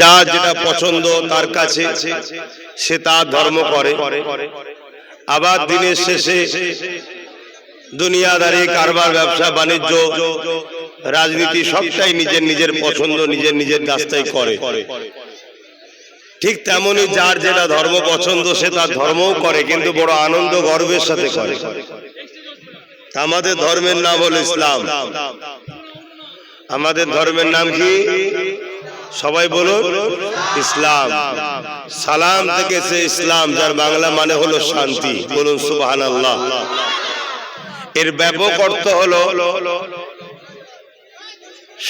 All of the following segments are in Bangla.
যার যেটা পছন্দ তার কাছে, সে তার ধর্ম করে। আবার দিনের শেষে দুনিয়াদারি, কারবার, ব্যবসা, বাণিজ্য, রাজনীতি সবটাই নিজের নিজের পছন্দ, নিজের নিজের রাস্তায় করে। ঠিক তেমনই যার যেটা ধর্ম পছন্দ, সে তার ধর্মও করে, কিন্তু বড় আনন্দ গর্বের সাথে করে। আমাদের ধর্মের নাম হলো ইসলাম। আমাদের ধর্মের নাম কি? সবাই বলুন, ইসলাম। সালাম থেকে সে ইসলাম, যার বাংলা মানে হলো শান্তি। বলুন সুবাহান আল্লাহ এর ব্যাপক অর্থ হলো,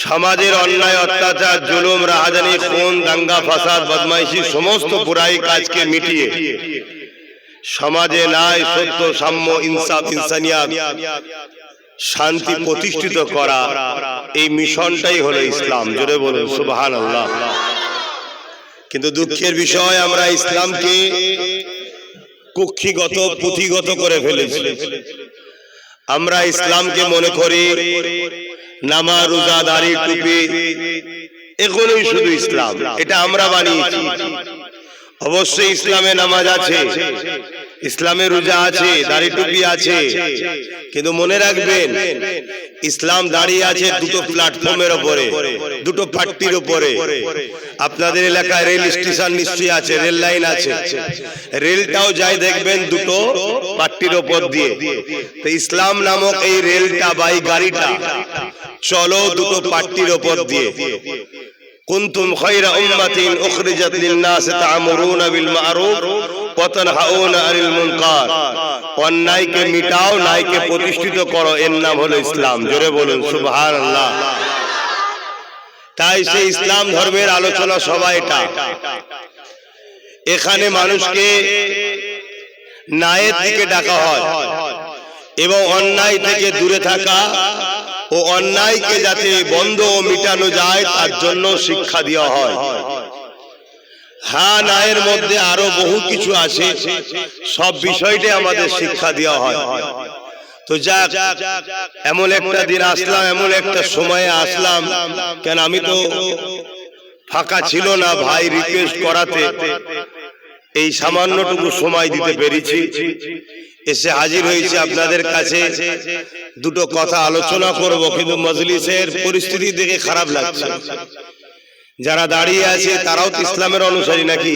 সমাজের অন্যায়, অত্যাচার, জুলুম, রাহাজানি, খুন, দাঙ্গা, ফাসাদ, বদমাইশি, সমস্ত বুরাই কাজকে মিটিয়ে সমাজে ন্যায়, সত্য, সাম্য, ইনসাফ, ইনসানিয়াত শান্তি প্রতিষ্ঠিত করা এই মিশনটাই হলো ইসলাম জোরে বলুন সুবহান আল্লাহ কিন্তু দুঃখের বিষয় আমরা ইসলামকে কুক্ষিগত পুঁথিগত করে ফেলেছি। আমরা ইসলামকে মনে করি নামা রোজা দাড়ি টুপি এগুলোই শুধু ইসলাম। এটা আমরা বানিয়েছি। অবশ্যই ইসলামে নামাজ আছে। ইসলামে রোজা আছে দাড়ি টুপি আছে। কিন্তু মনে রাখবেন ইসলাম দাঁড়িয়ে আছে দুটো প্ল্যাটফর্মের উপরে দুটো পাট্টির উপরে। আপনাদের এলাকায় রেল স্টেশন নিশ্চয়ই আছে রেল লাইন আছে। রেলটাও যাই দেখবেন দুটো পাট্টির উপর দিয়ে। তো ইসলাম নামক এই রেলটা বা এই গাড়িটা। চলো দুটো পাট্টির উপর দিয়ে। কুনতুম খায়রা উম্মাতিন উখরিজাত লিন-নাস তা'মুরুনা বিল মা'রুফ অন্যায়কে মিটাও, ন্যায়কে প্রতিষ্ঠিত করো। এর নাম হলো ইসলাম। জোরে বলুন, সুবহানাল্লাহ। তাই সেই ইসলাম ধর্মের আলোচনা সবাই এটা। এখানে মানুষকে ন্যায়ের দিকে ডাকা হয় এবং অন্যায় থেকে দূরে থাকা ও অন্যায়কে যাতে বন্ধ ও মিটানো যায়, তার জন্য শিক্ষা দেওয়া হয়। হ্যাঁ ন্যায়ের মধ্যে আরও বহু কিছু আছে। সব বিষয়টাই আমাদের শিক্ষা দেওয়া হয়। তো যাক, এমন একটা দিন আসলাম, এমন একটা সময়ে আসলাম। কেন, আমি তো ফাঁকা ছিল না ভাই রিকোয়েস্ট করাতে। এই সামান্যটুকু সময় দিতে পেরেছি। এসে হাজির হয়েছে আপনাদের কাছে। দুটো কথা আলোচনা করব, কিন্তু মজলিসের পরিস্থিতি দেখে খারাপ লাগছে। যারা দাঁড়িয়ে আছে তারাও তো ইসলামের অনুসারী নাকি?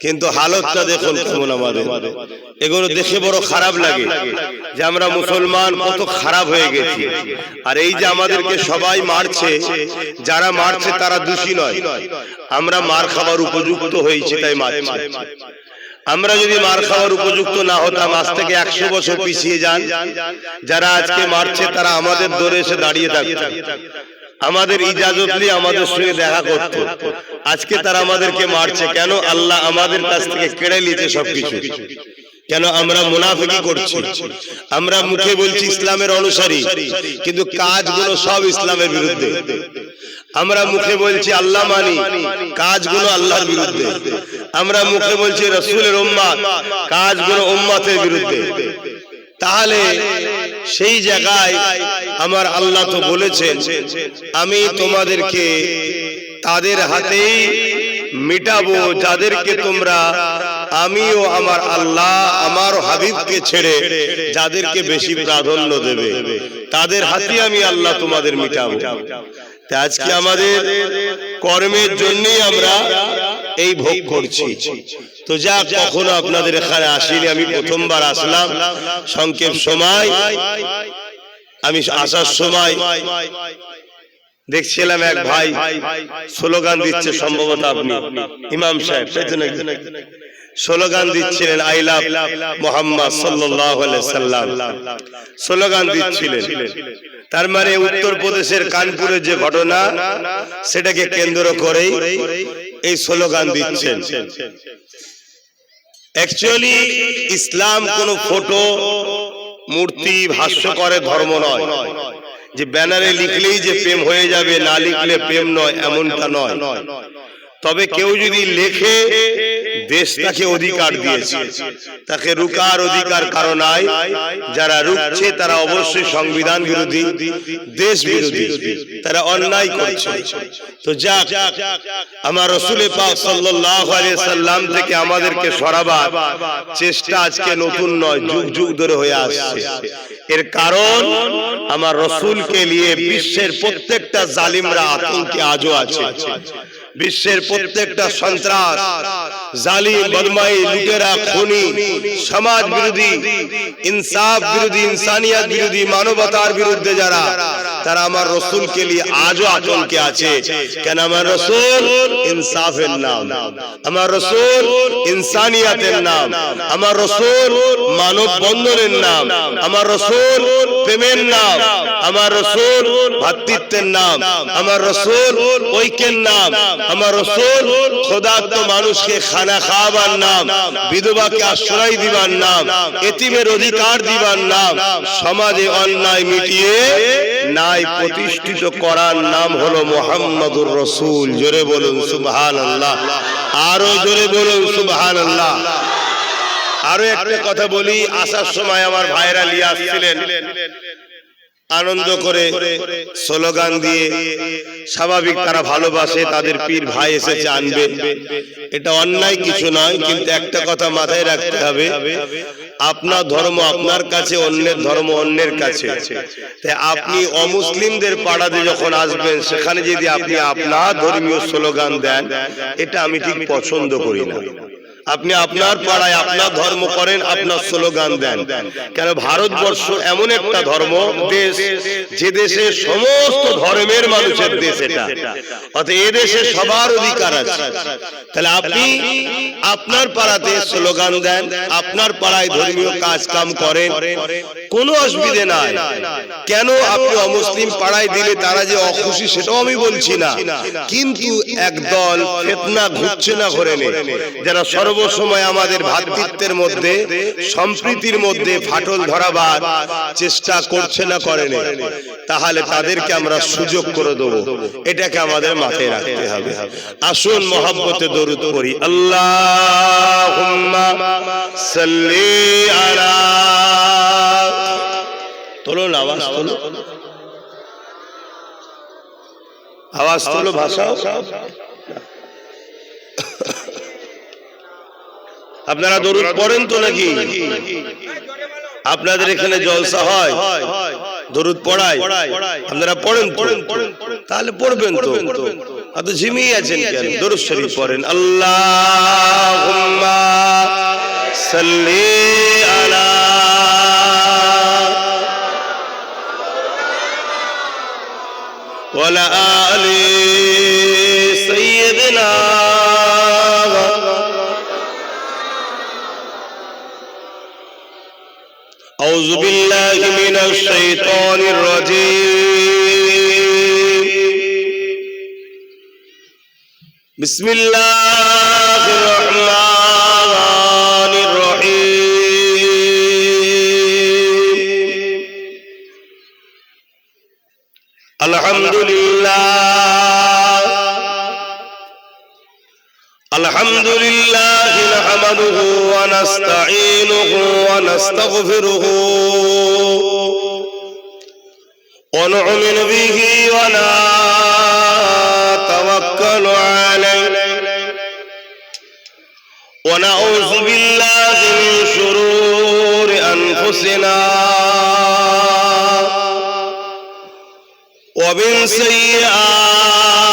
কিন্তু হালতটা দেখুন কেমন আমাদের। এগুলো দেখে বড় খারাপ লাগে যে আমরা মুসলমান কত খারাপ হয়ে গেছি। আর এই যে আমাদেরকে সবাই মারছে যারা মারছে তারা দোষী নয়। আমরা মার খাবার উপযুক্ত হয়েছি তাই মারছে। আমরা যদি মার খাওয়ার উপযুক্ত না হতাম আজ থেকে একশো বছর পিছিয়ে যান। যারা আজকে মারছে তারা আমাদের দৌড়ে এসে দাঁড়িয়ে থাকতো আমাদের ইজাজত নিয়ে আমাদের সঙ্গে দেখা করত। আজকে তারা আমাদেরকে মারছে কেন? আল্লাহ আমাদের কাছ থেকে কেড়ে নিয়েছে সবকিছু। কেন আমরা মুনাফিকি করছি? আমরা মুখে বলছি ইসলামের অনুসারী। কিন্তু কাজগুলো সব ইসলামের বিরুদ্ধে। আমরা মুখে বলছি আল্লাহ মানি। কাজগুলো আল্লাহর বিরুদ্ধে। আমরা মুখে বলছি রসুলের উম্মাত। কাজগুলো উম্মাতের বিরুদ্ধে। তাহলে সেই জায়গায় আমার আল্লাহ তো বলেছেন, আমি তোমাদেরকে তাদের হাতেই মিটাবো, যাদেরকে তোমরা আমি ও আমার আল্লাহ, আমার হাবিবকে ছেড়ে যাদেরকে বেশি প্রাধান্য দেবে, তাদের হাতে আমি আল্লাহ তোমাদের মিটাবো। আজকে আমাদের কর্মের জন্যই আমরা এই ভোগ করছি। তো যা কখনো আপনাদের এখানে আসিনি, আমি প্রথমবার আসলাম। সংক্ষেপ সময়। আমি আসার সময় দেখছিলাম এক ভাই, স্লোগান দিচ্ছে সম্ভবত আপনি, ইমাম সাহেব? স্লোগান দিচ্ছিলেন, আই লাভ মোহাম্মদ আলাইহি সাল্লাম। স্লোগান দিচ্ছিলেন। তার মানে উত্তরপ্রদেশের কানপুরের যে ঘটনা সেটাকে কেন্দ্র করেই এই স্লোগান দিচ্ছেন। অ্যাকচুয়ালি ইসলাম কোন ফটো মূর্তি ভাষ্য করে ধর্ম নয়। যে ব্যানারে লিখলেই যে প্রেম হয়ে যাবে না লিখলে প্রেম নয় এমনটা নয়। তবে কেউ যদি লেখে দেশ তাকে অধিকার দিয়েছে। তাকে রুকার অধিকার কারণ নাই। যারা রুখছে তারা অবশ্যই সংবিধান বিরোধী দেশ বিরোধী তারা অন্যায় করছে। তো যাক আমার রসুলের পাক সাল্লাল্লাহু আলাইহি সাল্লাম থেকে আমাদেরকে সরাবার চেষ্টা আজকে নতুন নয় যুগ যুগ ধরে হয়ে আসছে। এর কারণ আমার রসুলকে নিয়ে বিশ্বের প্রত্যেকটা জালিমরা আতঙ্কে আজও আছে। বিশ্বের প্রত্যেকটা সন্ত্রাস জালিম বদমাই লুটেরা খুনি সমাজ বিরোধী ইনসাফ বিরোধী ইনসানিয়াত বিরোধী মানবতার বিরুদ্ধে যারা তারা আমার রসুল কে নিয়ে আজও আতঙ্কে আছে। কেন আমার রসুল ইনসাফের নাম? আমার রসুল ইনসানিয়াতের নাম। আমার রসুল মানব বন্ধনের নাম। আমার রসুল প্রেমের নাম। আমার রসুল ভাতৃত্বের নাম। আমার রসুল ঐক্যের নাম। আমার রসুল, খোদাত্ম মানুষকে খানা খাওয়াবার নাম, বিধবাকে আশ্রয় দিবার নাম, এতিমের অধিকার দিবার নাম, সমাজে অন্যায় মিটিয়ে নাই প্রতিষ্ঠিত করার নাম হলো মোহাম্মদুর রসুল। জোরে বলুন সুবহান আল্লাহ আরও জোরে বলুন সুবহান আল্লাহ আরও একটা কথা বলি, আসার সময় আমার ভাইরা নিয়ে আসছিলেন। আনন্দ করে স্লোগান দিয়ে স্বাভাবিক তারা ভালোবাসে, তাদের পীর ভাই এসেছে, আনবে। এটা অন্যায় কিছু নয়, কিন্তু একটা কথা মাথায় রাখতে হবে আপনার ধর্ম আপনার কাছে, অন্যের ধর্ম অন্যের কাছে। আপনি অমুসলিমদের পাড়াতে যখন আসবেন, সেখানে যদি আপনি আপনার ধর্মীয় স্লোগান দেন, এটা আমি ঠিক পছন্দ করি না। আপনি আপনার পাড়ায় আপনার ধর্ম করেন, আপনার স্লোগান দেন। কেন ভারতবর্ষ এমন একটা ধর্ম, দেশ, যে দেশে সমস্ত ধর্মের মানুষের দেশ এটা। অতএব এ দেশে সবার অধিকার আছে। তাহলে আপনি আপনার পাড়াতে স্লোগান দেন, আপনার পাড়ায় ধর্মীয় কাজ কাম করেন, কোনো অসুবিধে নাই। কেন আপনি অমুসলিম পাড়ায় দিলে তারা যে অখুশি সেটাও আমি বলছি না। কিন্তু একদল ফেতনা ঘুরছে না ঘরে যারা সর্বসময় আমাদের ভাতৃত্বের মধ্যে, সম্প্রীতির মধ্যে ফাটল ধরাবার চেষ্টা করছে না করে তাহলে তাদেরকে আমরা সুযোগ করে দেবো। এটাকে আমাদের মাথায় রাখতে হবে। আসুন মহাব্বতে দরুদ করি আল্লাহ তোলো না, আওয়াজ তোলো। আওয়াজ তোলো ভাষা আপনারা দরুদ পড়েন তো নাকি? আপনাদের এখানে জলসা হয়, দরুদ পড়াই আপনারা পড়েন তাহলে পড়বেন তো। আপনি ঝিমিয়ে আছেন কেন? দরুদ শরীফ পড়েন। আল্লাহুম্মা সাল্লি আলা ওয়ালা আলি সাইয়্যিদিনা الشيطان الرجيم. بسم الله الرحمن الرحيم. الحمد لله. الحمد لله نحمده ونستعينه ونستغفره. ونؤمن به ونتوكل عليه ونعوذ بالله من شرور أنفسنا ومن سيئات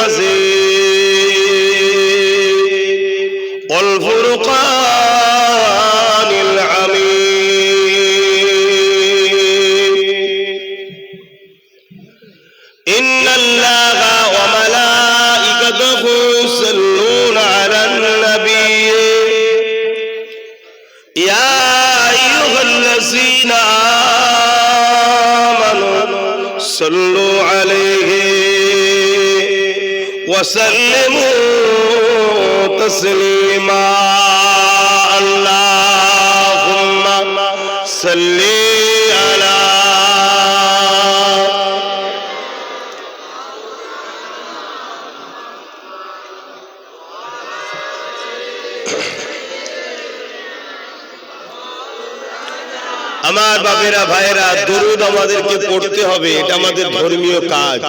prazer. আমার বাবেরা ভাইরা দরুদ আমাদেরকে পড়তে হবে, এটা আমাদের ধর্মীয় কাজ।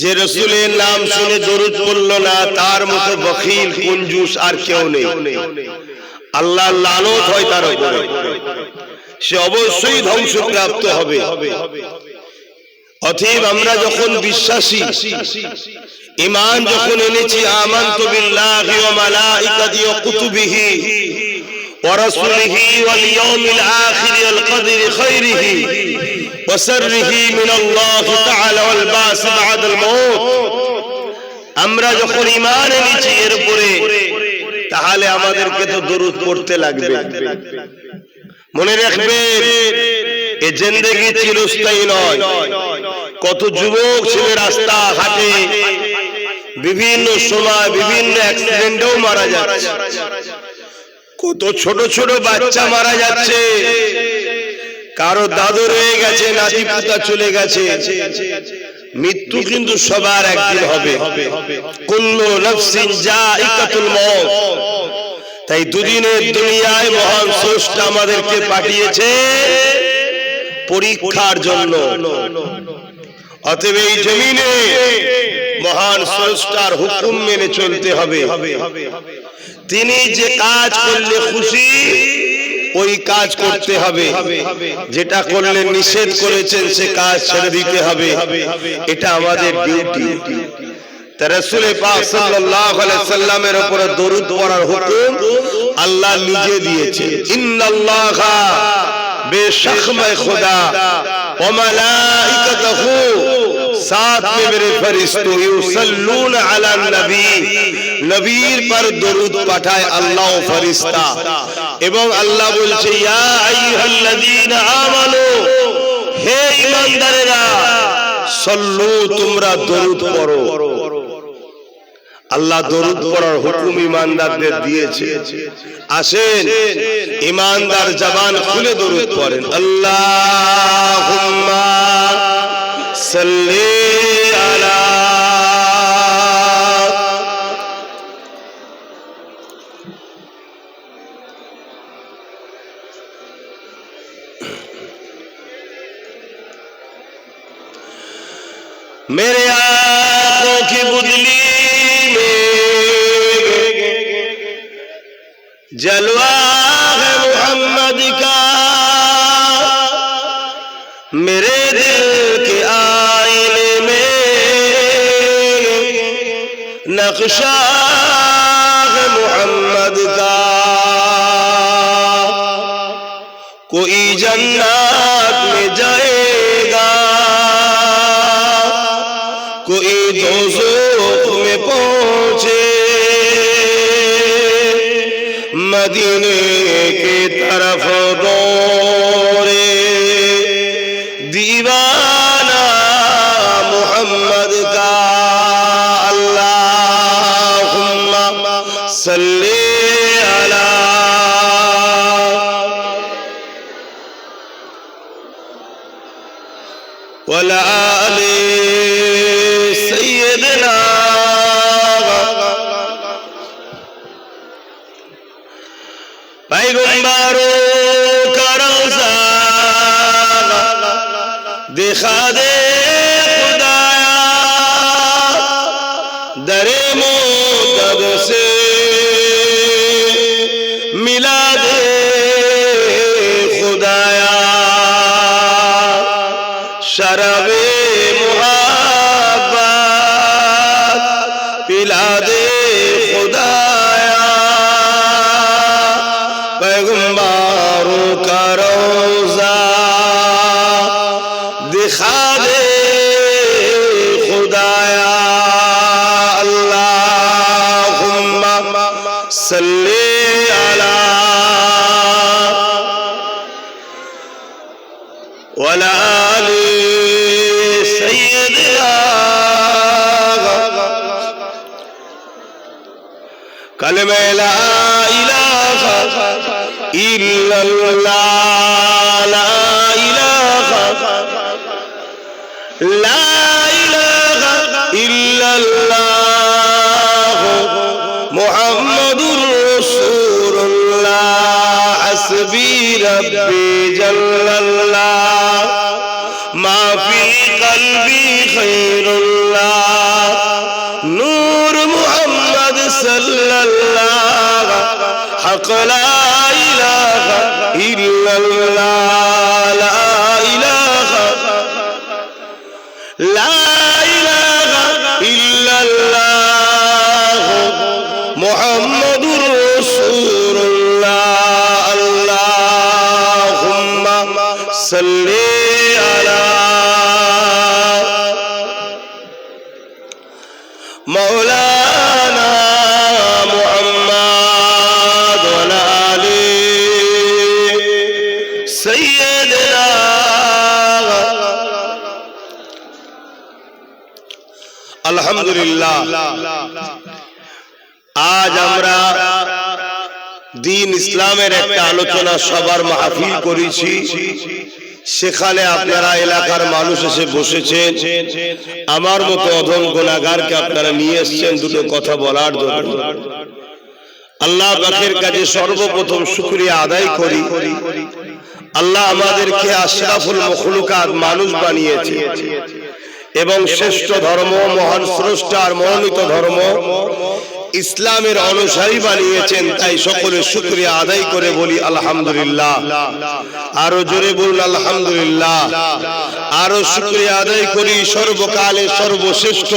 যে রসুলের নাম শুনে দরুদ পড়ল না, তার মতো বখিল, কুঞ্জুস আর কেউ নেই। আল্লাহ লানত হয় তার উপরে। সে অবশ্যই ধ্বংসপ্রাপ্ত হবে। অতএব আমরা যখন বিশ্বাসী ইমান যখন এনেছি, আমান্ত বিল্লাহি ওয়া মালাইকাতি ওয়া কুতুবিহি ورسوله واليوم الآخر والقدر خيره وسره من الله تعالى والباس بعد الموت আমরা যখন ইমান এনেছি এর উপরে তাহলে আমাদেরকে তো দরুদ পড়তে লাগবে মনে রাখবে এ জিন্দেগি চিরস্থায়ী নয় কত যুবক ছেলে রাস্তা হাটে বিভিন্ন সময় বিভিন্ন অ্যাক্সিডেন্টেও মারা যাচ্ছে কত ছোট ছোট বাচ্চা মারা যাচ্ছে। কারও দাদু রয়ে গেছে নাতি পুতা চলে গেছে। মৃত্যু কিন্তু সবার একদিন হবে। কুল্লু নফসিন জাইকাতুল মউত তাই দুদিনের দুনিয়ায় মহান স্রষ্টা আমাদেরকে পাঠিয়েছে পরীক্ষার জন্য। অতএব এই জমিনে মহান স্রষ্টার হুকুম মেনে চলতে হবে। তিনি যে কাজ করলে খুশি, ওই কাজ করতে হবে। যেটা করলে নিষেধ করেছেন, সে কাজ ছেড়ে দিতে হবে। এটা আমাদের ডিউটি হুকুম আল্লাহ নিজে দিয়েছে बेशक मैं खुदा व मलाइकतहु साथ में मेरे फरिश्तों युसल्लून अला नबी নবীর পর দরুদ পাঠায় আল্লাহ ও ফেরেশতা এবং আল্লাহ বলছে ইয়া আইয়ুহাল্লাযীনা আমানু হে ঈমানদারেরা সল্লু তোমরা দরুদ পড়ো আল্লাহ দরুদ পড়ার হুকুম ইমানদারদের দিয়েছে। আসেন ইমানদার জবান খুলে দরুদ পড়েন। আল্লাহুম্মা সাল্লি আলা मेरे जलवा है मोहम्मद का मेरे दिल के आईने में नक्शा है मोहम्मद का कोई जन्नत में जाएगा مدينه kadir. وعلى آل سيدنا كلمة لا La ইসলামের একটা আলোচনা সবার মাহফিল করেছি। সেখানে আপনারা এলাকার মানুষ এসে বসেছেন। আমার মতো অধম গোলাগারকে আপনারা নিয়ে এসছেন দুটো কথা বলার জন্য। আল্লাহ পাকের কাছে সর্বপ্রথম শুক্রিয়া আদায় করি। আল্লাহ আমাদেরকে আশরাফুল মখলুকাত মানুষ বানিয়েছে। এবং শ্রেষ্ঠ ধর্ম, মহান স্রষ্টার মনোনীত ধর্ম ইসলামের অনুসারী বানিয়েছেন, তাই সকলে শুক্রিয়া আদায় করে বলি আলহামদুলিল্লাহ। আরও জোরে বলুন আলহামদুলিল্লাহ। আরও শুক্রিয়া আদায় করি সর্বকালে সর্বশ্রেষ্ঠ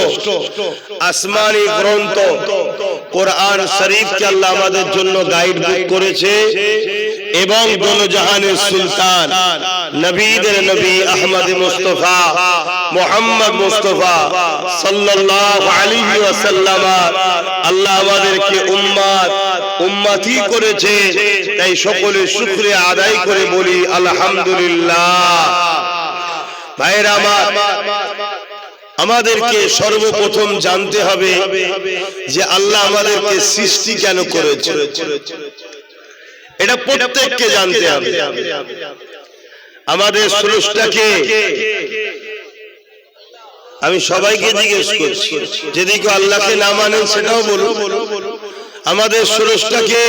আসমানি গ্রন্থ। কোরআন শরীফকে আল্লাহ আমাদের জন্য গাইড বুক করেছে। এবং দোলজাহানের সুলতান নবীদের নবী আহমদ মুস্তফা মোহাম্মদ মুস্তফা সাল্লাল্লাহু আলাইহি ওয়াসাল্লাম আল্লাহ আমাদেরকে উম্মাত উম্মতি করেছে। তাই সকলে শুকরিয়া আদায় করে বলি আলহামদুলিল্লাহ। ভাইরা আমার আমাদেরকে সর্বপ্রথম জানতে হবে যে আল্লাহ আমাদেরকে সৃষ্টি কেন করেছে। এটা প্রত্যেককে জানতে হবে। আমাদের স্রষ্টাকে আমি সবাইকে জিজ্ঞেস করছি, যদি কেউ আল্লাহকে না মানেন সেটাও বলুন। আমাদের স্রষ্টাকে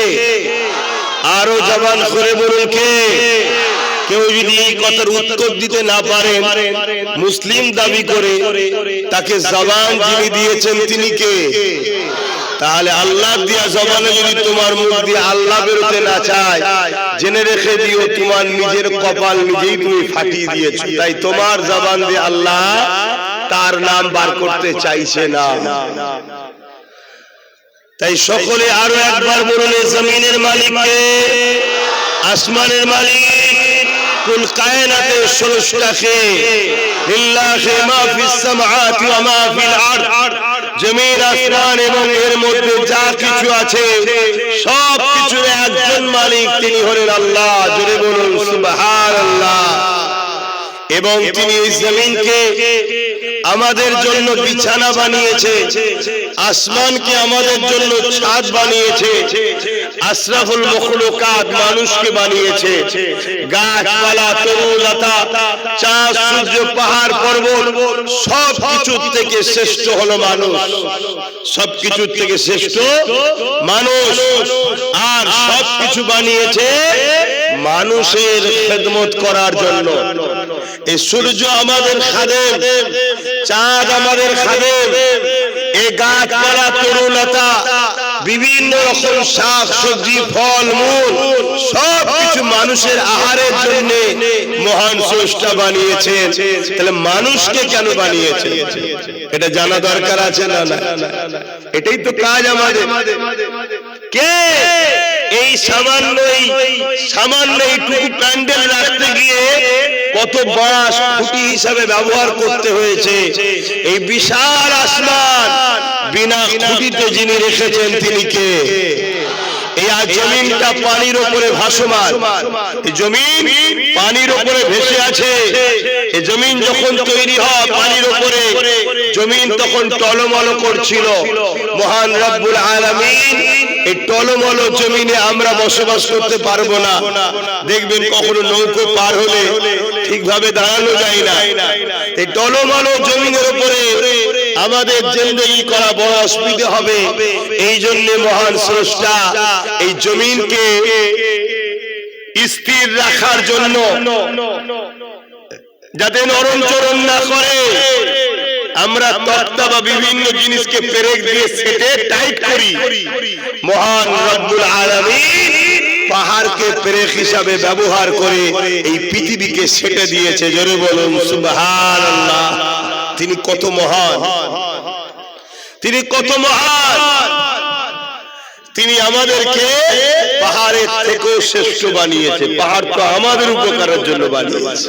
আরও জবান করে বলুন কে? কেউ যদি এই কথার উত্তর দিতে না পারে, মুসলিম দাবি করে তাকে জবান যিনি দিয়েছেন তিনি কে? তাহলে আল্লাহ দিয়া জবানে যদি তোমার মুখ দিয়ে আল্লাহ বেরোতে না চায়, জেনে রেখে দিও তোমার নিজের কপাল নিজেই তুমি ফাটিয়ে দিয়েছ। তাই তোমার জবান দিয়ে আল্লাহ তার নাম বার করতে চাইছে না। তাই সকলে আরও একবার বলুন জমিনের মালিককে, আসমানের মালিক, কুল কায়নাতের আরদ। জমিন, আসমান এবং এর মধ্যে যা কিছু আছে সব কিছুর একজন মালিক তিনি হলেন আল্লাহ। জোরে বলুন, সুবহানাল্লাহ। এবং তিনি এই জমিনকে আমাদের জন্য বিছানা বানিয়েছে, আসমানকে আমাদের জন্য ছাদ বানিয়েছে, আশরাফুল মখলুকাত মানুষকে বানিয়েছে। গাছপালা তরুলতা চাঁদ, সূর্য, পাহাড়, পর্বত সব কিছুর থেকে শ্রেষ্ঠ হলো মানুষ। সব কিছুর থেকে শ্রেষ্ঠ মানুষ। আর সব কিছু বানিয়েছে মানুষের খেদমত করার জন্য। এই সূর্য আমাদের খাদেম, চাঁদ আমাদের খাদেম এই গাছপালা তরুলতা বিভিন্ন রকম শাক, সবজি, ফল, মূল সব কিছু মানুষের আহারের জন্য মহান স্রষ্টা বানিয়েছেন। তাহলে মানুষকে কেন বানিয়েছে এটা জানা দরকার আছে না না এটাই তো কাজ আমাদের। কে? এই সামান্য এই সামান্য এইটুকু প্যান্ডেল রাখতে গিয়ে কত বাঁশ খুঁটি হিসাবে ব্যবহার করতে হয়েছে। এই বিশাল আসমান, বিনা খুঁটিতে যিনি রেখেছেন তিনি কে? জমিনটা পানির উপরে ভাসমান। জমিন পানির উপরে ভেসে আছে। জমিন যখন তৈরি হয় পানির উপরে জমিন তখন টলমল করছিল। মহান রব্বুল আলামিন, এই টলমল জমিনে আমরা বসবাস করতে পারব না। দেখবেন কখনো নৌকো পার হলে ঠিকভাবে দাঁড়ানো যায় না। এই টলমল জমিনের উপরে আমাদের জিন্দগি করা বড় অসুবিধা হবে। এই জন্য মহান স্রষ্টা এই জমিনকে স্থির রাখার জন্য যাতে নরম চরণ না করে। আমরা তক্তা বা বিভিন্ন জিনিসকে পেরেক দিয়ে সেটে টাইট করি। মহান রব্বুল আলামিন পাহাড়কে পেরেক হিসাবে ব্যবহার করে এই পৃথিবীকে সেটে দিয়েছে। জোরে বলুন, সুবহানাল্লাহ। তিনি কত মহান। তিনি কত মহান। তিনি আমাদেরকে পাহাড়ের থেকে শ্রেষ্ঠ বানিয়েছে। পাহাড় তো আমাদের উপকারের জন্য বানিয়েছে।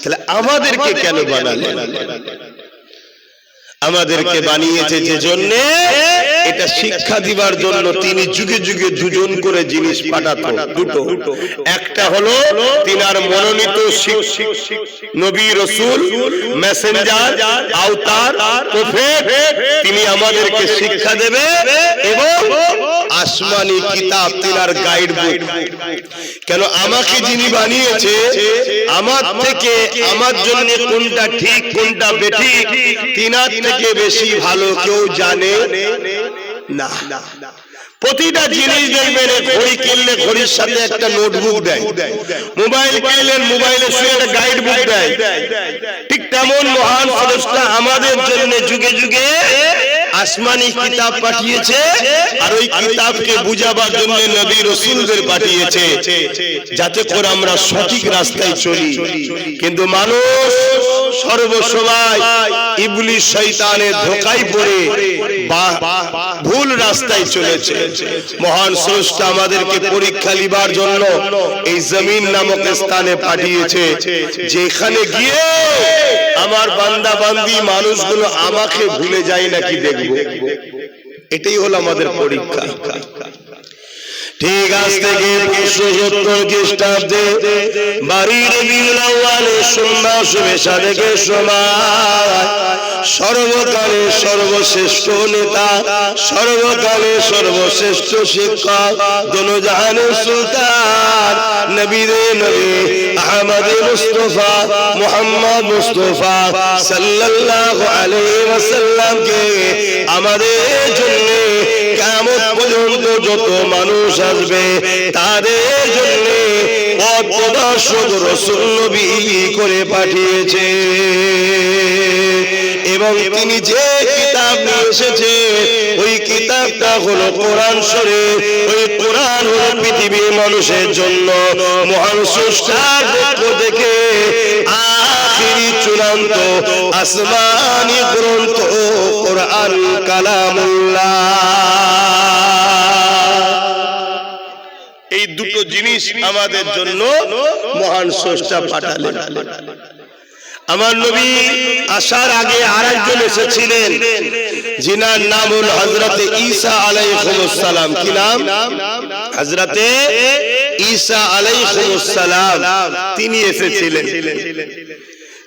তাহলে আমাদেরকে কেন বানালেন? আমাদেরকে বানিয়েছে যে জন্য এটা শিক্ষা দিবার জন্য তিনি যুগে যুগে দুজন করে জিনিস পাঠাতো দুটো। একটা হলো তিনার মনোনীত নবী রসুল মেসেঞ্জার আওতার তিনি আমাদেরকে শিক্ষা দেবে এবং আসমানি কিতাব তিনার গাইড বুক কেন আমাকে যিনি বানিয়েছে আমার থেকে আমার জন্য কোনটা ঠিক কোনটা বেঠিক তিনার থেকে বেশি ভালো কেউ জানে। না। প্রতিটা জিনিস দেখবেন ঘড়ি কিনলে ঘড়ির সাথে একটা নোটবুক দেয়। মোবাইল কিনলেন মোবাইলের সঙ্গে একটা গাইড বুক দেয়। ঠিক তেমন মহান স্রষ্টা আমাদের জন্য যুগে যুগে আসমানি কিতাব পাঠিয়েছে আর ওই কিতাবকে বুঝাবার জন্য নবী রসুলদের পাঠিয়েছে। যাতে করে আমরা সঠিক রাস্তায় চলি। কিন্তু মানুষ সর্বসময় ইবলিশ শয়তানের ধোকায় পড়ে ভুল রাস্তায় চলেছে। মহান স্রষ্টা আমাদেরকে পরীক্ষা লিবার জন্য এই জমিন নামক স্থানে পাঠিয়েছে। যেখানে গিয়ে আমার বান্দা বান্দি মানুষগুলো আমাকে ভুলে যায় নাকি দেখব? এটাই হলো আমাদের পরীক্ষা। ঠিক আজ থেকে পাঁচশো সত্তর খ্রিস্টাব্দে বাড়ির বিউলাওয়ালে সন্ধ্যা শুভেচ্ছা থেকে সময় সর্বকালে সর্বশ্রেষ্ঠ নেতা সর্বকালে সর্বশ্রেষ্ঠ শিক্ষক দোনোজাহানের সুলতান নবীরে নবী আহমদ মুস্তফা মোহাম্মদ মুস্তফা সাল্লাল্লাহু আলাইহি ওয়াসাল্লামকে আমাদের জন্য কিয়ামত পর্যন্ত যত মানুষ আসবে। তাদের জন্য করে পাঠিয়েছে। এবং তিনি যে কিতাব নিয়ে এসেছে, ওই কিতাবটা হলো কোরআন শরীফ। ওই কোরআন হলো পৃথিবীর মানুষের জন্য মহান স্রষ্টার পক্ষ থেকে চূড়ান্ত আসমানি গ্রন্থ কোরআন কালামুল্লাহ। দুটো জিনিস আমাদের জন্য মহান স্রষ্টা পাঠালেন। আমার নবী আসার আগে আর একজন এসেছিলেন যিনার নাম হল হজরতে ঈসা আলাইসালাম কি নাম? হজরতে ঈসা আলাইসালাম তিনি এসেছিলেন।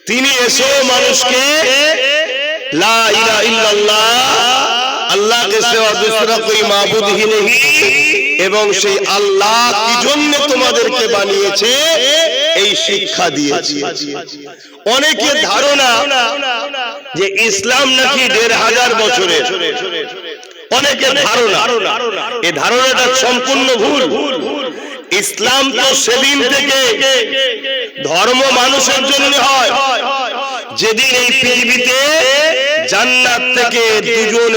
তিনি এসে মানুষকে, লা ইলাহা আল্লাহ কে সেবা দুসরা কই মাবুদ হি নেহি এবং সেই আল্লাহ কি জন্য তোমাদেরকে বানিয়েছে? এই শিক্ষা দিয়েছে। অনেকের ধারণা যে ইসলাম নাকি দেড় হাজার বছরের। অনেকের ধারণা এই ধারণাটা সম্পূর্ণ ভুল। ইসলাম তো সেদিন থেকে ধর্ম মানুষের জন্য হয়। যেদিন এই পৃথিবীতে জান্নাত থেকে দুজন